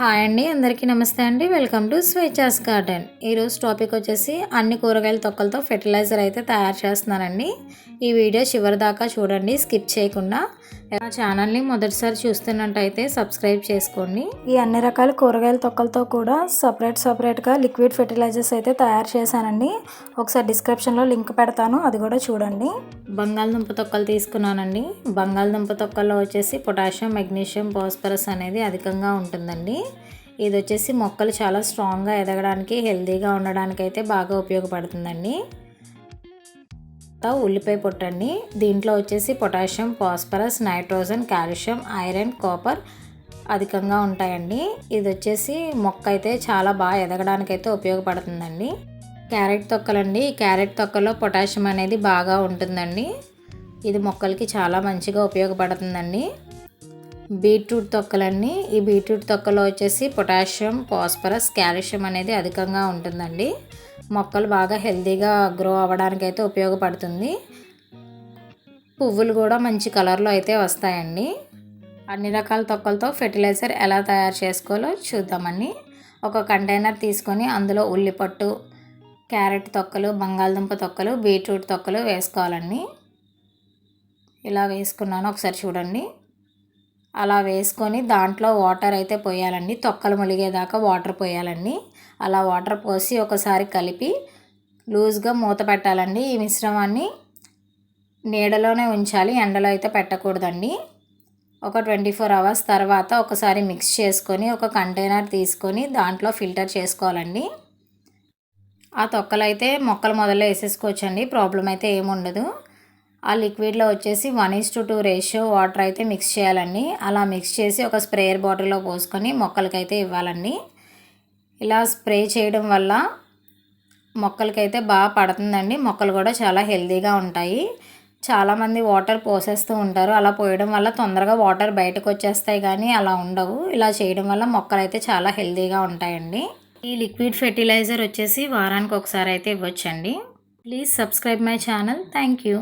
Hi అండి అందరికీ నమస్తే అండి. వెల్కమ్ టు స్వేచ్ఛాస్ గార్డెన్ ఈరోజు టాపిక్ వచ్చేసి అన్ని కూరగాయల తొక్కలతో ఫెర్టిలైజర్ అయితే తయారు చేస్తున్నానండి. ఈ వీడియో చివరి దాకా చూడండి స్కిప్ చేయకుండా. నా ఛానల్ని మొదటిసారి చూస్తున్నట్టయితే సబ్స్క్రైబ్ చేసుకోండి. ఈ అన్ని రకాల కూరగాయల తొక్కలతో కూడా సపరేట్ సపరేట్గా లిక్విడ్ ఫెర్టిలైజర్స్ అయితే తయారు చేశానండి. ఒకసారి డిస్క్రిప్షన్లో లింక్ పెడతాను అది కూడా చూడండి. బంగాళదుంప తొక్కలు తీసుకున్నానండి. బంగాళదుంప తొక్కల్లో వచ్చేసి పొటాషియం మెగ్నీషియం ఫాస్ఫరస్ అనేది అధికంగా ఉంటుందండి. ఇది వచ్చేసి మొక్కలు చాలా స్ట్రాంగ్గా ఎదగడానికి హెల్తీగా ఉండడానికి అయితే బాగా ఉపయోగపడుతుందండి. ఉల్లిపాయ పొట్టండి. దీంట్లో వచ్చేసి potassium phosphorus nitrogen calcium iron copper అధికంగా ఉంటాయండి. ఇది వచ్చేసి మొక్క అయితే చాలా బాగా ఎదగడానికి అయితే ఉపయోగపడుతుందండి. క్యారెట్ తొక్కలండి. ఈ క్యారెట్ తొక్కలో పొటాషియం అనేది బాగా ఉంటుందండి. ఇది మొక్కలకి చాలా మంచిగా ఉపయోగపడుతుందండి. బీట్రూట్ తొక్కలన్నీ ఈ బీట్రూట్ తొక్కలో వచ్చేసి పొటాషియం ఫాస్ఫరస్ కాల్షియం అనేది అధికంగా ఉంటుందండి. మొక్కలు బాగా హెల్తీగా గ్రో అవ్వడానికి అయితే ఉపయోగపడుతుంది. పువ్వులు కూడా మంచి కలర్లో అయితే వస్తాయండి. అన్ని రకాల తొక్కలతో ఫెర్టిలైజర్ ఎలా తయారు చేసుకోవాలో చూద్దామండి. ఒక కంటైనర్ తీసుకొని అందులో ఉల్లిపట్టు క్యారెట్ తొక్కలు బంగాళదుంప తొక్కలు బీట్రూట్ తొక్కలు వేసుకోవాలండి. ఇలా వేసుకున్నాను ఒకసారి చూడండి. అలా వేసుకొని దాంట్లో వాటర్ అయితే పోయాలండి. తొక్కలు ములిగేదాకా వాటర్ పోయాలండి. అలా వాటర్ పోసి ఒకసారి కలిపి లూజ్గా మూత పెట్టాలండి. ఈ మిశ్రమాన్ని నీడలోనే ఉంచాలి. ఎండలో అయితే పెట్టకూడదండి. ఒక ట్వంటీ ఫోర్ అవర్స్ తర్వాత ఒకసారి మిక్స్ చేసుకొని ఒక కంటైనర్ తీసుకొని దాంట్లో ఫిల్టర్ చేసుకోవాలండి. ఆ తొక్కలు అయితే మొక్కలు మొదలు వేసేసుకోవచ్చండి ప్రాబ్లం అయితే ఏముండదు. ఆ లిక్విడ్లో వచ్చేసి one is to two ratio water అయితే మిక్స్ చేయాలండి. అలా మిక్స్ చేసి ఒక స్ప్రేయర్ బాటిల్లో పోసుకొని మొక్కలకైతే ఇవ్వాలండి. ఇలా స్ప్రే చేయడం వల్ల మొక్కలకైతే బాగా పడుతుందండి. మొక్కలు కూడా చాలా హెల్తీగా ఉంటాయి. చాలామంది వాటర్ పోసేస్తూ ఉంటారు. అలా పోయడం వల్ల తొందరగా వాటర్ బయటకు వచ్చేస్తాయి కానీ అలా ఉండవు. ఇలా చేయడం వల్ల మొక్కలు అయితే చాలా హెల్తీగా ఉంటాయండి. ఈ లిక్విడ్ ఫెర్టిలైజర్ వచ్చేసి వారానికి ఒకసారి అయితే ఇవ్వచ్చండి. Please subscribe my channel. Thank you.